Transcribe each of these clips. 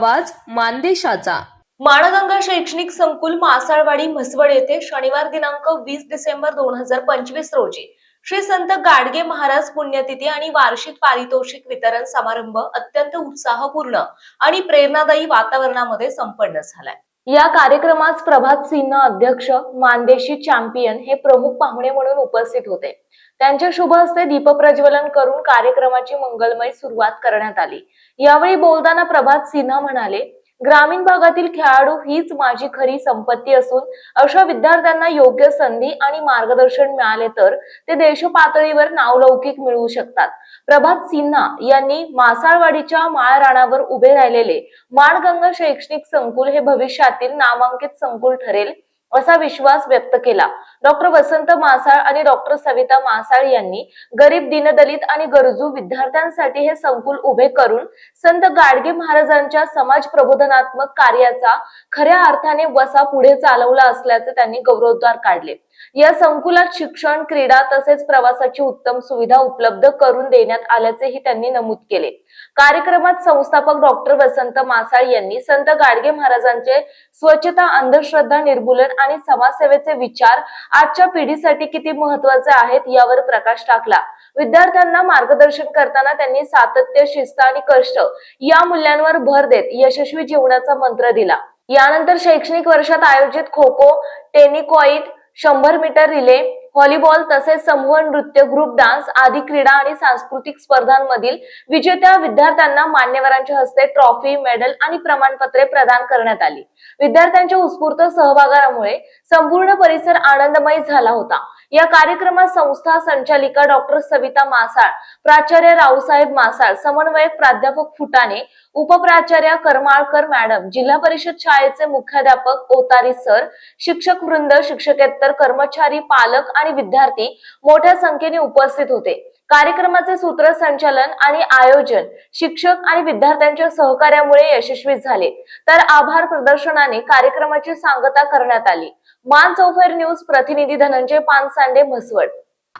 आवाज मानदेशाचा. माणगंगा शैक्षणिक संकुल मासाळवाडी म्हसवड येथे शनिवार दिनांक वीस डिसेंबर दोन हजार पंचवीस रोजी श्री संत गाडगे महाराज पुण्यतिथी आणि वार्षिक पारितोषिक वितरण समारंभ अत्यंत उत्साहपूर्ण आणि प्रेरणादायी वातावरणामध्ये संपन्न झालाय. या कार्यक्रमास प्रभात सिंह अध्यक्ष मानदेशी चॅम्पियन हे प्रमुख पाहुणे म्हणून उपस्थित होते. त्यांच्या शुभ हस्ते दीपप्रज्वलन करून कार्यक्रमाची मंगलमय सुरुवात करण्यात आली. यावेळी बोलताना प्रभात सिन्हा म्हणाले ग्रामीण भागातील खेळाडू हीच माझी खरी संपत्ती असून अशा विद्यार्थ्यांना योग्य संधी आणि मार्गदर्शन मिळाले तर ते देश पातळीवर नावलौकिक मिळवू शकतात. प्रभात सिन्हा यांनी मासाळवाडीच्या माळराणावर उभे राहिलेले माणगंगा शैक्षणिक संकुल हे भविष्यातील नामांकित संकुल ठरेल. असा विश्वास व्यक्त केला. डॉक्टर वसंत मासाळ आणि डॉक्टर सविता मासाळ यांनी गरीब दीनदलित आणि गरजू विद्यार्थ्यांसाठी हे संकुल उभे करून संत गाडगे महाराजांच्या समाज प्रबोधनात्मक कार्याचा खऱ्या अर्थाने वसा पुढे चालवला असल्याचे त्यांनी गौरवोद्गार काढले. या संकुलात शिक्षण क्रीडा तसेच प्रवासाची उत्तम सुविधा उपलब्ध करून देण्यात आल्याचेही त्यांनी नमूद केले. कार्यक्रमात संस्थापक डॉक्टर वसंत मासाळ यांनी संत गाडगे महाराजांचे स्वच्छता अंधश्रद्धा निर्मूलन आणि समाजसेवेचे विचार आजच्या पिढीसाठी किती महत्त्वाचे आहेत यावर प्रकाश टाकला. विद्यार्थ्यांना मार्गदर्शन करताना त्यांनी सातत्य शिस्त आणि कष्ट या मूल्यांवर भर देत यशस्वी जीवनाचा मंत्र दिला. यानंतर शैक्षणिक वर्षात आयोजित खो खो टेनिकॉईट शंभर मीटर रिले व्हॉलीबॉल तसेच समूह नृत्य ग्रुप डान्स आदी क्रीडा आणि सांस्कृतिक स्पर्धांमधील विजेत्या विद्यार्थ्यांना मान्यवरांच्या हस्ते ट्रॉफी मेडल आणि प्रमाणपत्रे प्रदान करण्यात आली. विद्यार्थ्यांच्या उत्स्फूर्त सहभागामुळे संपूर्ण परिसर आनंदमय झाला होता. या कार्यक्रमात संस्था संचालिका डॉक्टर सविता मासाळ प्राचार्य रावसाहेब मासाळ समन्वयक प्राध्यापक फुटाणे उपप्राचार्य करमाळकर मॅडम जिल्हा परिषद शाळेचे मुख्याध्यापक ओतारी सर शिक्षक वृंद शिक्षकेतर कर्मचारी पालक आणि विद्यार्थी मोठ्या संख्येने उपस्थित होते. कार्यक्रमाचे सूत्रसंचालन आणि आयोजन शिक्षक आणि विद्यार्थ्यांच्या सहकार्यामुळे यशस्वी झाले. तर आभार प्रदर्शनाने कार्यक्रमाची सांगता करण्यात आली. मान चौफेर न्यूज प्रतिनिधी धनंजय पानसांडे म्हसवड.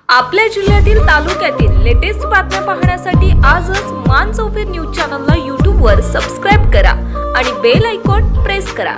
आपल्या जिल्ह्यातील तालुक्यातील लेटेस्ट बातम्या पाहण्यासाठी आजच मान चौफेर न्यूज चॅनलला यूट्यूबवर सबस्क्राईब करा आणि बेल आयकॉन प्रेस करा.